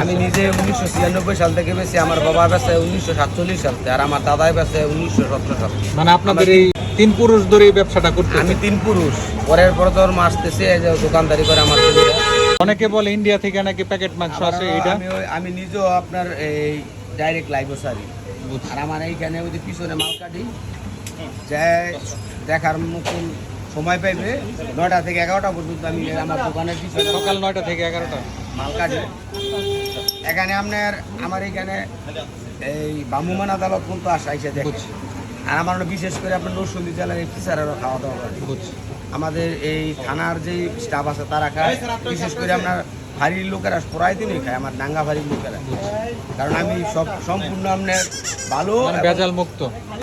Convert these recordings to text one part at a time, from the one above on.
আমি নিজে উনিশশো ছিয়ানব্বই সাল থেকে বেশি আমার বাবা বেছে উনিশশো সাতচল্লিশ সাল থেকে আর আমার দাদাই বেছে উনিশশো সতেরো সাল মানে আপনাদের এই তিন পুরুষ ধরে এই ব্যবসাটা করতে আমি তিন পুরুষ। পরের পর আসতেছে যে দোকানদারি করে আমার। অনেকে বলে ইন্ডিয়া থেকে নাকি প্যাকেট মাংস আসে এটা আমি আমি নিজেও আপনার এই ডাইরেক্ট লাইবসারি বুঝছি। আর আমার এইখানে ওই যে পিছনে মাল কাটি যে দেখার মতন সময় পাইবে। নয়টা থেকে এগারোটা পর্যন্ত আমি আমার দোকানের পিছনে সকাল নয়টা থেকে এগারোটা। মাল কাটি এখানে আপনার আমার এইখানে এই বামুমান আদালত কিন্তু আসা এসে দেখে। বুঝছি। আর আমার বিশেষ করে আপনার নরসিংদী জেলার এই ফিসারেরও খাওয়া দাওয়া করে। বুঝছি। আমাদের এই থানার যে স্টাফ আছে তারা খায়। বিশেষ করে আপনার ভারির লোকেরা প্রায় দিনই খায় আমার ডাঙ্গা ভারির লোকেরা। কারণ আমি সব সম্পূর্ণ আপনার ভালো মানে ভেজাল মুক্ত।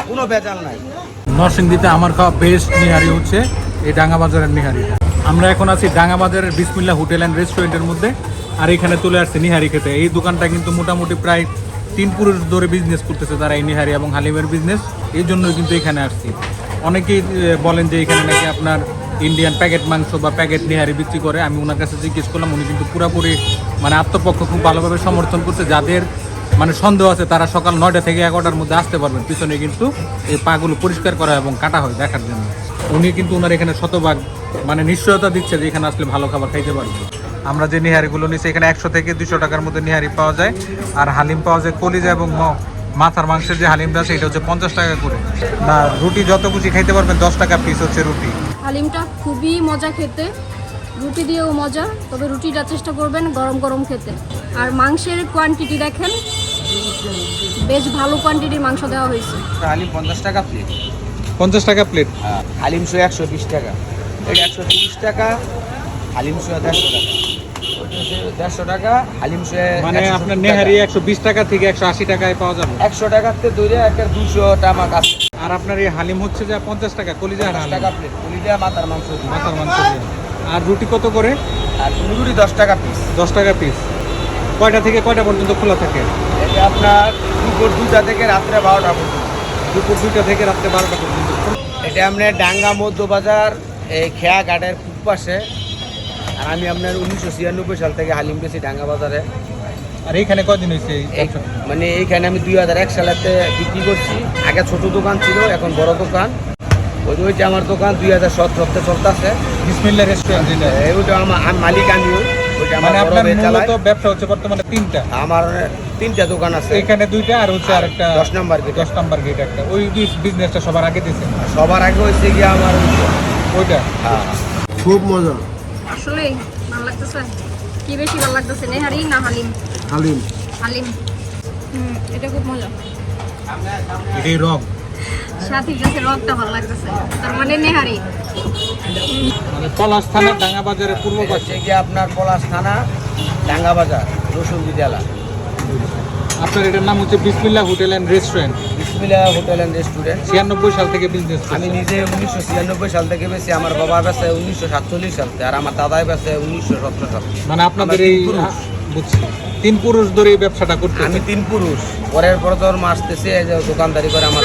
কোনো ভেজাল নাই। নরসিংদীতে আমার খাওয়া বেস্ট নিহারি হচ্ছে। এই ডাঙ্গা বাজারের নিহারি। আমরা এখন আছি ডাঙ্গা বাজারের বিসমিল্লা হোটেল অ্যান্ড রেস্টুরেন্টের মধ্যে, আর এখানে চলে আসছে নিহারি খেতে। এই দোকানটা কিন্তু মোটামুটি প্রায় তিন পুরুষ ধরে বিজনেস করতেছে তারা এই নিহারি এবং হালিমের বিজনেস এই জন্যই কিন্তু এখানে আসছি। অনেকেই বলেন যে এখানে নাকি আপনার ইন্ডিয়ান প্যাকেট মাংস বা প্যাকেট নিহারি বিক্রি করে। আমি ওনার কাছে জিজ্ঞেস করলাম, উনি কিন্তু পুরোপুরি মানে আত্মপক্ষ খুব ভালোভাবে সমর্থন করছে। যাদের মানে সন্দেহ আছে, তারা সকাল নয়টা থেকে এগারোটার মধ্যে আসতে পারবেন। পিছনে কিন্তু এই পাগুলো পরিষ্কার করা এবং কাটা হয় দেখার জন্য। উনি কিন্তু ওনার এখানে শতভাগ মানে নিশ্চয়তা দিচ্ছে যে এখানে আসলে ভালো খাবার খাইতে পারবে। আমরা যে নিহারিগুলো নিচ্ছি এখানে একশো থেকে দুশো টাকার মধ্যে নিহারি পাওয়া যায়। আর হালিম পাওয়া যায় কলিজা এবং মাথার মাংসের যে হালিমটা আছে, এটা হচ্ছে পঞ্চাশ টাকা করে। না, রুটি যত খুশি খাইতে পারবেন, দশ টাকা পিস হচ্ছে রুটি। হালিমটা খুবই মজা খেতে। রুটি দিয়েও মজা, তবে রুটিটা চেষ্টা করবেন গরম গরম খেতে। আর মাংসের কোয়ান্টিটি দেখেন বেশ ভালো কোয়ান্টিটির মাংস দেওয়া হয়েছে। হালিম পঞ্চাশ টাকা প্লেট পঞ্চাশ টাকা প্লেট হালিম শো একশো বিশ টাকা। এটা একশো তিরিশ টাকা হালিম শো দেড়শো টাকা। দেড়শো টাকা হালিম শো মানে আপনার নেহারি একশো বিশ টাকা থেকে একশো আশি টাকায় পাওয়া যাবে। একশো টাকাতে একটা দুশো টাকা কাছে আর আপনার এই হালিম হচ্ছে যে পঞ্চাশ টাকা কলিজা টাকা প্লেট কলিজা মাথার মাংস। মাথার মাংস আর রুটি কত করে? আর দশ টাকা পিস দশ টাকা পিস কয়টা থেকে কয়টা পর্যন্ত খোলা থাকে? আপনার দুপুর দুটা থেকে রাত্রে বারোটা পর্যন্ত। দুপুর দুইটা থেকে রাত্রে বারোটা পর্যন্ত। এটা আপনার ডাঙ্গা মধ্যবাজার এই খেয়া ঘাটের খুব পাশে আর আমি আপনার উনিশশো ছিয়ানব্বই সাল থেকে হালিম বেশি ডাঙ্গা বাজারে। আর এইখানে কয়দিন হয়েছে মানে এইখানে আমি দুই হাজার এক সালেতে বিক্রি করছি। আগে ছোট দোকান ছিল এখন বড় দোকান। ওই ওই যে আমার দোকান দুই হাজার সতেরোতে চলতেছে। বিসমিল্লা রেস্টুরেন্ট ওইটা আমার মালিক আমি মানে আপনার মূলত ব্যবসা হচ্ছে বর্তমানে তিনটা। আমার তিনটা দোকান আছে। এখানে দুইটা আর হচ্ছে আর একটা দশ নাম্বার গেট দশ নাম্বার গেট একটা। ওই বিজনেসটা সবার আগে দিয়েছে সবার আগে হয়েছে গিয়ে আমার ওইটা? হ্যাঁ। খুব মজা। আসলে ভালো লাগতেছে। কি বেশি ভালো লাগতেছে নেহারি না হালিম? হালিম। হালিম। হুম এটা খুব মজা। এটাই রং। সাথী কাছে রগটা ভালো লাগতেছে। তার মানে নেহারি। পলাশ থানার ডাঙ্গা বাজারের পূর্ব পাশে। গিয়ে আপনার পলাশ থানা ডাঙ্গা বাজার রসুলদি জেলা আপনার এটার নাম হচ্ছে Bismillah hotel and restaurant. Bismillah hotel and restaurant. ছিয়ানব্বই সাল থেকে বিজনেস আমি নিজে উনিশশো ছিয়ানব্বই সাল থেকে বেশি আমার বাবা বেছে উনিশশো সাতচল্লিশ সাল থেকে আর আমার দাদাই বেছে উনিশশো সতেরো সাল মানে আপনাদের এই তিন পুরুষ। বুঝছি। তিন পুরুষ ধরে এই ব্যবসাটা করতে আমি তিন পুরুষ। পরের পর ধর্ম আসতেছে দোকানদারি করে আমার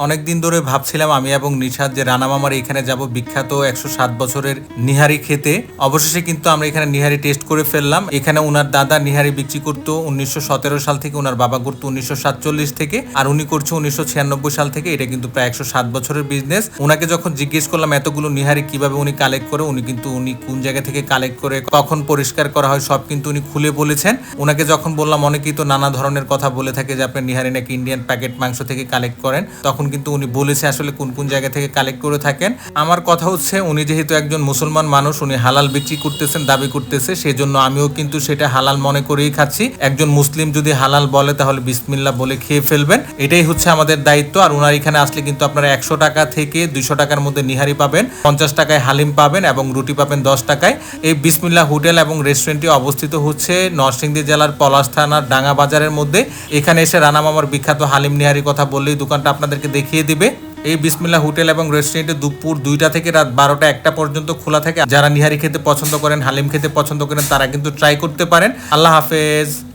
ছেলেরা অনেকদিন ধরে ভাবছিলাম আমি এবং নিশাদ যে রানা মামার এখানে যাব, বিখ্যাত একশো সাত বছরের নিহারি খেতে। অবশেষে কিন্তু আমরা এখানে নিহারি টেস্ট করে ফেললাম। এখানে ওনার দাদা নিহারি বিক্রি করতো উনিশশো সাল থেকে ওনার বাবা করতো উনিশশো সাতচল্লিশ থেকে, আর উনি করছে উনিশশো ছিয়ানব্বই সাল থেকে। এটা কিন্তু প্রায় একশো সাত বছরের বিজনেস ওনাকে যখন জিজ্ঞেস করলাম, এতগুলো নিহারি কীভাবে উনি কালেক্ট করে? উনি কিন্তু, উনি কোন জায়গা থেকে কালেক্ট করে, কখন পরিষ্কার করা হয়, সব কিন্তু উনি খুলে বলেছেন। ওনাকে যখন বললাম, অনেকেই তো নানা ধরনের কথা বলে থাকে যে, আপনি নিহারি নাকি ইন্ডিয়ান প্যাকেট মাংস থেকে কালেক্ট করেন? তখন কিন্তু উনি বলেছে আসলে কোন কোন জায়গা থেকে কালেক্ট করে থাকেন। আমার কথা হচ্ছে, উনি যেহেতু একজন মুসলমান মানুষ, উনি হালাল বিক্রি করতেছেন, দাবি করতেছে, সেজন্য আমিও কিন্তু সেটা হালাল মনে করেই খাচ্ছি। একজন মুসলিম যদি হালাল বলে, তাহলে বিসমিল্লা বলে খেয়ে ফেলবেন। এটাই হচ্ছে আমাদের দায়িত্ব, আর ওনার এখানে আসলে কিন্তু আপনারা একশো টাকা থেকে দুইশো টাকার মধ্যে নিহারি পাবেন, পঞ্চাশ টাকায় হালিম পাবেন এবং রুটি পাবেন দশ টাকায়। এই বিসমিল্লা হোটেল এবং রেস্টুরেন্টটি অবস্থিত হচ্ছে নরসিংদী জেলার পলাশ থানার ডাঙ্গা বাজারের মধ্যে। এখানে এসে রানা মামার বিখ্যাত হালিম নিহারি কথা বললেই দোকানটা আপনাদেরকে দেখিয়ে দিবে। এই বিসমিল্লা হোটেল এবং রেস্টুরেন্টে দুপুর দুইটা থেকে রাত বারোটা একটা পর্যন্ত খোলা থাকে। যারা নিহারি খেতে পছন্দ করেন, হালিম খেতে পছন্দ করেন, তারা কিন্তু ট্রাই করতে পারেন। আল্লাহ হাফেজ।